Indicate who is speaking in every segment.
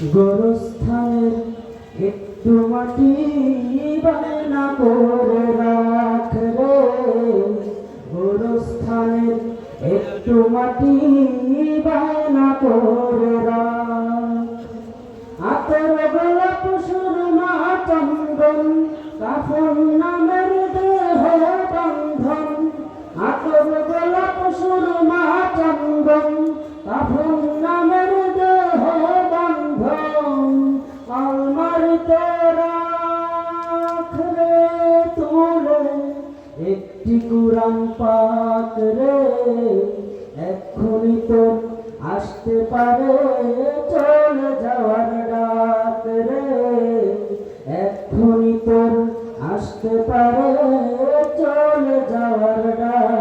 Speaker 1: গোরস্থানের একটু মাটি বায়না করে রাখ রে গোরস্থানের একটু মাটি বায়না করে রাখ আতর গোলাপ সুরমা চন্দন, কাফন নামের দেহ বন্ধন। আতর গোলাপ সুরমা চন্দন, কাফন একটি কুরান পাক রে, এক্ষুনি তোর আসতে পারে চলে যাওয়ার ডাক রে। এক্ষুনি তোর আসতে পারে চলে যাওয়ার ডাক।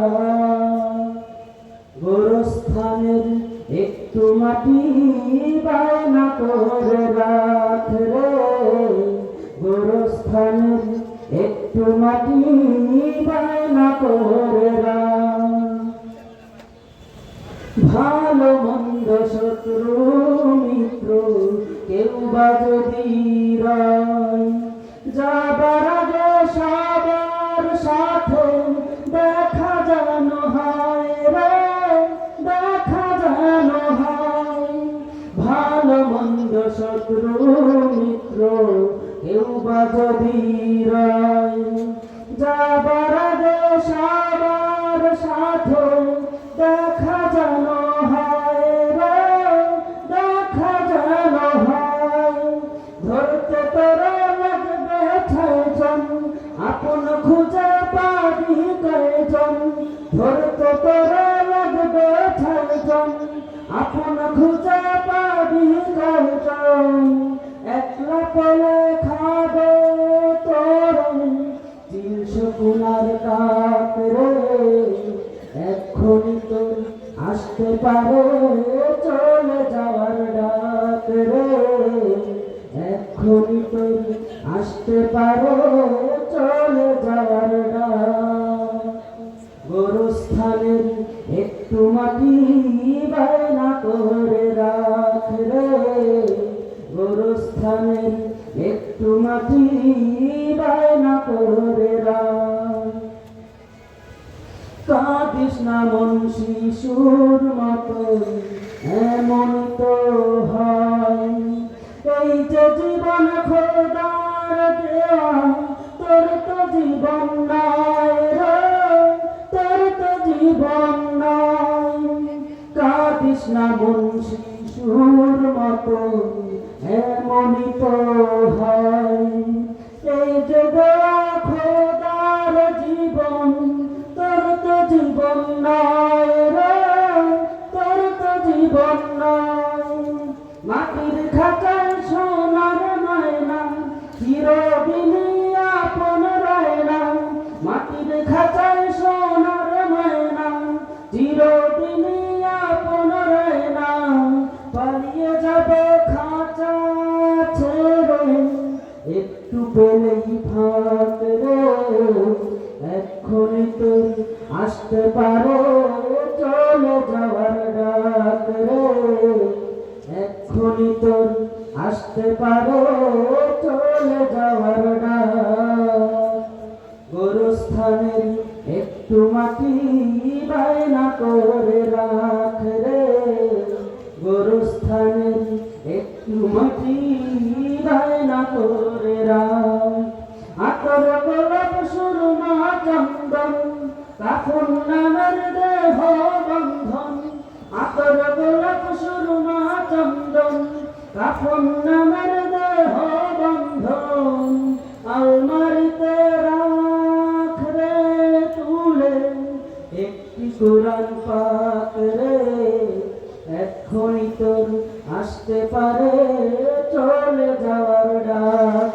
Speaker 1: গোরস্থানের একটু মাটি বায়না করে রাখ রে। গোরস্থানের একটু মাটি করে রাখ ভালো মন্দ শত্রু, মিত্র, কেউ বা যদি যাবার আগে সবার সাথে দেখা যেন হয় রে, দেখা যেন হয়। ভালো মন্দ শত্রু, মিত্র, কেউ বা যদি রয় যাবার আগে সবার সাথে, দেখা যেন হয় রে, দেখা যেন হয়। ধরতে তোরা লাগবে ছয়জন, আপন খুঁজে পাবি কয়জন? ধরতে তোরা লাগবে ছয়জন, আপন খুঁজে পাবি কয়জন? একলা পেলে খাবে তিনশো কুনার কাপ রে, এক্ষুনি তো আসতে পারো, চলে যাওয়ার ডাক রে। এক্ষুনি তো আসতে পারো, চলে যাওয়ার ডাক। গোরস্থানের একটু মাটি বায়না করে রাখ রে। গোরস্থানের একটু মাটি কাঁদিস না মন শিশুর মতো এমন তো হয়। এই যে জীবন খোদার দেওয়া তোর তো জীবন নাই তোর তো জীবন নাই। কাঁদিস না মন শিশুর মতো এমনই তো হয়। মাটির খাঁচায় সোনার ময়না চিরদিনই আপন রয় না মাটির খাঁচায় সোনার ময়না চিরদিনই আপন রয় না পালিয়ে যাবে খাঁচা ছেড়ে, একটু পেলেই ভাত রে, এক্ষুনি তোর আসতে পারে। আসতে পারে চলে যাওয়ার ডাক গোরস্থানের একটু মাটি বায়না করে রাখ রে। গোরস্থানের একটু মাটি বায়না করে রাখ। আতর গোলাপ সুরমা চন্দন, কাফন নামের আপন নামের দেহ বন্ধন, আলমারিতে রাখ রে তুলে, একটি কোরআন পাক রে এখনই তোর আসতে পারে, চলে যাওয়ার ডাক